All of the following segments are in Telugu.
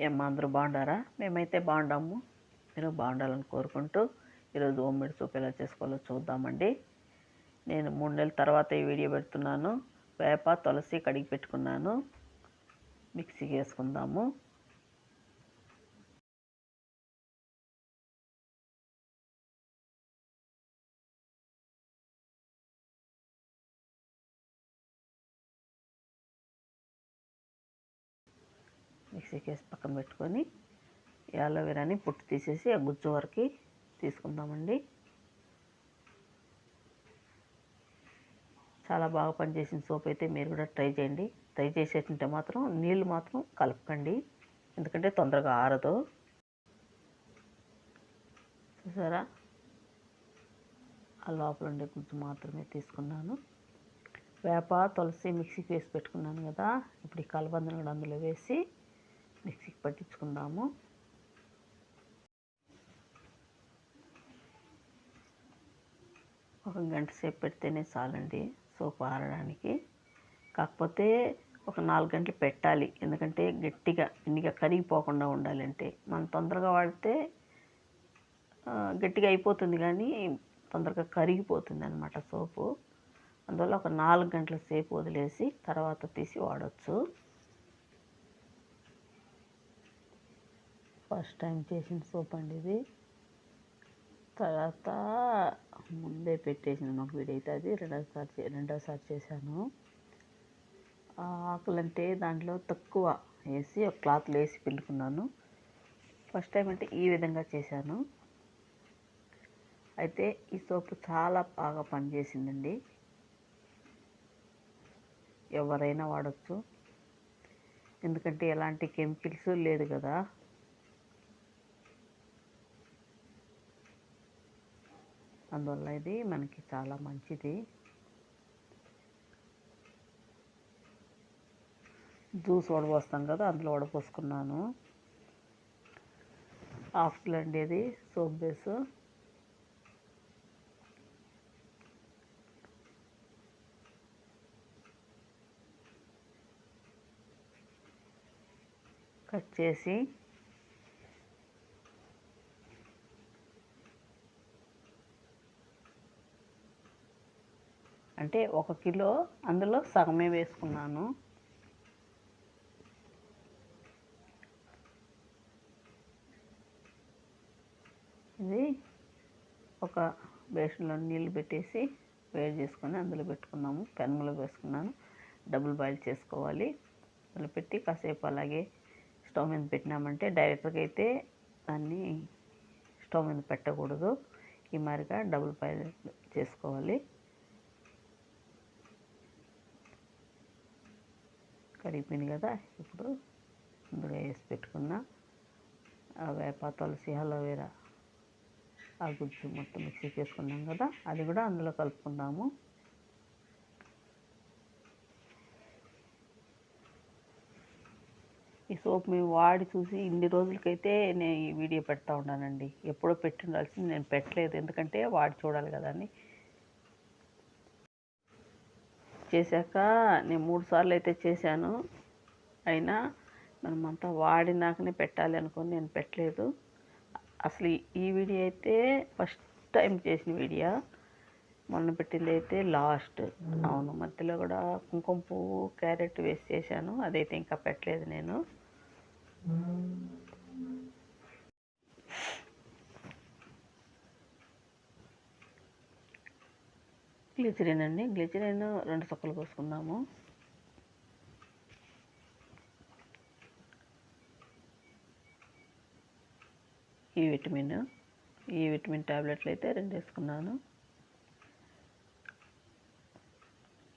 ఏమ్మా అందరూ బాగుండారా మేమైతే బాగుండాము మీరు బాగుండాలని కోరుకుంటూ ఈరోజు హోమ్మేడ్ సూప్ ఎలా చేసుకోవాలో చూద్దామండి. నేను మూడు నెలల తర్వాత ఈ వీడియో పెడుతున్నాను. వేప తులసి కడిగి పెట్టుకున్నాను. మిక్సీకి వేసుకుందాము. మిక్సీకి వేసి పక్కన పెట్టుకొని ఈ అలోవెరాని పుట్టు తీసేసి ఆ గుజ్జు వరకు తీసుకుందామండి. చాలా బాగా పనిచేసిన సోప్ అయితే మీరు కూడా ట్రై చేయండి. ట్రై చేసేటంటే మాత్రం నీళ్ళు మాత్రం కలపకండి. ఎందుకంటే తొందరగా ఆరదు. చూసారా? ఆ లోపల ఉండే గుజ్జు మాత్రమే తీసుకున్నాను. వేప తులసి మిక్సీకి వేసి పెట్టుకున్నాను కదా. ఇప్పుడు ఈ కలబందను కూడా అందులో వేసి మిక్సీకి పట్టించుకుందాము. ఒక గంట సేపు పెడితేనే చాలండి సోప్ ఆరడానికి. కాకపోతే ఒక నాలుగు గంటలు పెట్టాలి. ఎందుకంటే గట్టిగా ఇన్నిగా కరిగిపోకుండా ఉండాలంటే మనం తొందరగా వాడితే గట్టిగా అయిపోతుంది కానీ తొందరగా కరిగిపోతుంది అనమాట సోపు. అందువల్ల ఒక నాలుగు గంటల సేపు వదిలేసి తర్వాత తీసి వాడచ్చు. ఫస్ట్ టైం చేసిన సోప్ అండి ఇది. తర్వాత ముందే పెట్టేసిన ఒక వీడైతే అయితే అది రెండోసారి రెండోసారి చేశాను ఆకులంటే దాంట్లో తక్కువ వేసి ఒక క్లాత్లో వేసి పిండుకున్నాను. ఫస్ట్ టైం అంటే ఈ విధంగా చేశాను. అయితే ఈ సోప్ చాలా బాగా పనిచేసిందండి. ఎవరైనా వాడచ్చు. ఎందుకంటే ఎలాంటి కెమికల్స్ లేదు కదా. అందువల్ల ఇది మనకి చాలా మంచిది. జ్యూస్ వడపోస్తాం కదా అందులో వడపోసుకున్నాను. హాఫ్ కిలో ఇది సోప్ బేస్. కట్ చేసి అంటే ఒక కిలో అందులో సగమే వేసుకున్నాను. ఇది ఒక బేషన్లో నీళ్ళు పెట్టేసి వేడి చేసుకొని అందులో పెట్టుకున్నాము. పెనములో వేసుకున్నాను. డబుల్ బాయిల్ చేసుకోవాలి. అందులో పెట్టి కాసేపు అలాగే స్టవ్ మీద పెట్టినామంటే డైరెక్ట్గా అయితే దాన్ని స్టవ్ మీద పెట్టకూడదు. ఈ మాదిరిగా డబుల్ బాయిల్ చేసుకోవాలి. కరిగిపోయింది కదా. ఇప్పుడు ముందుగా వేసి పెట్టుకున్న. వేప తులసి అలోవేరా ఆ గుజ్జు మొత్తం మిక్సీకి వేసుకున్నాం కదా. అది కూడా అందులో కలుపుకుందాము. ఈ సోప్ మేము వాడి చూసి ఇన్ని రోజులకైతే నేను ఈ వీడియో పెడతా ఉన్నానండి. ఎప్పుడో పెట్టి ఉండాల్సింది నేను పెట్టలేదు. ఎందుకంటే వాడి చూడాలి కదా అని. చేశాక నేను మూడు సార్లు అయితే చేశాను. అయినా మనమంతా వాడినాకనే పెట్టాలి అనుకుని నేను పెట్టలేదు. అసలు ఈ వీడియో అయితే ఫస్ట్ టైం చేసిన వీడియో. మొన్న పెట్టింది అయితే లాస్ట్. అవును మధ్యలో కూడా కుంకుమ పువ్వు క్యారెట్ వేసి చేశాను. అదైతే ఇంకా పెట్టలేదు నేను. గ్లిసిరిన్ అండి గ్లిసిరిన్ రెండు సొక్కలు కోసుకుందాము ఈ విటమిన్ ఈ విటమిన్ ట్యాబ్లెట్లు అయితే రెండు వేసుకున్నాను.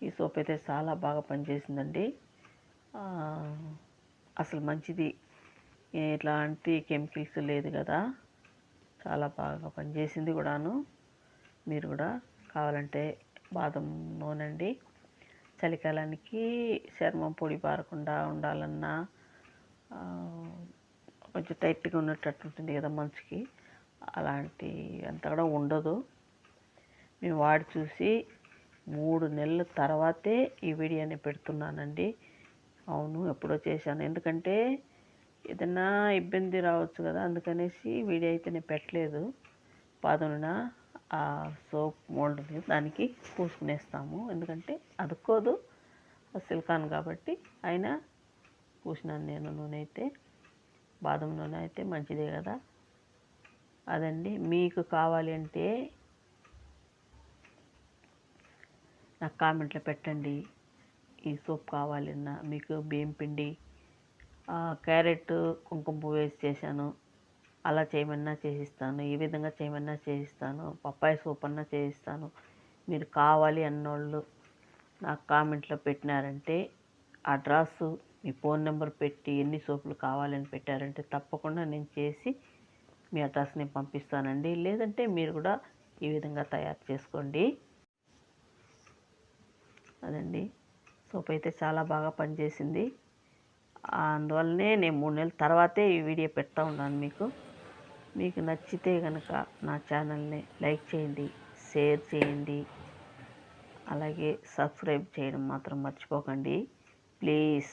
ఈ సోప్ అయితే చాలా బాగా పనిచేసిందండి. అసలు మంచిది. ఎట్లాంటి కెమికల్స్ లేదు కదా. చాలా బాగా పనిచేసింది కూడాను. మీరు కూడా కావాలంటే బాదం నూనె అండి చలికాలానికి చర్మం పొడి పారకుండా ఉండాలన్నా కొంచెం టైట్గా ఉన్నట్టు ఉంటుంది కదా మంచుకి అలాంటి అంత కూడా ఉండదు. మేము వాడి చూసి మూడు నెలల తర్వాతే ఈ వీడియోని పెడుతున్నానండి. అవును ఎప్పుడో చేశాను. ఎందుకంటే ఏదైనా ఇబ్బంది రావచ్చు కదా అందుకనేసి వీడియో అయితే నేను పెట్టలేదు. పాదమున ఆ సోప్ మోల్డ్ ఉంది దానికి పూసుకునేస్తాము. ఎందుకంటే అదుకోదు సిలికాన్ కాబట్టి అయినా పూసినాను నేను నూనె అయితే బాదం నూనె అయితే మంచిదే కదా. అదండి. మీకు కావాలి అంటే నాకు కామెంట్లో పెట్టండి. ఈ సోప్ కావాలన్నా మీకు బియ్యం పిండి క్యారెట్ కుంకుమ పువ్వు వేసి చేశాను. అలా చేయమన్నా చేసిస్తాను ఈ విధంగా చేయమన్నా చేసిస్తాను పప్పాయి సోప్ అన్నా చేసిస్తాను మీరు కావాలి అన్నోళ్ళు నాకు కామెంట్లో పెట్టినారంటే అడ్రస్సు మీ ఫోన్ నెంబర్ పెట్టి ఎన్ని సోపులు కావాలని పెట్టారంటే తప్పకుండా నేను చేసి మీ అడ్రస్ని పంపిస్తానండి. లేదంటే మీరు కూడా ఈ విధంగా తయారు చేసుకోండి. అదండి. సోప్ అయితే చాలా బాగా పనిచేసింది. అందువల్లనే నేను మూడు నెలల తర్వాతే ఈ వీడియో పెడతా ఉన్నాను మీకు. మీకు నచ్చితే కనుక నా ఛానల్ని లైక్ చేయండి షేర్ చేయండి. అలాగే సబ్స్క్రైబ్ చేయడం మాత్రం మర్చిపోకండి. ప్లీజ్.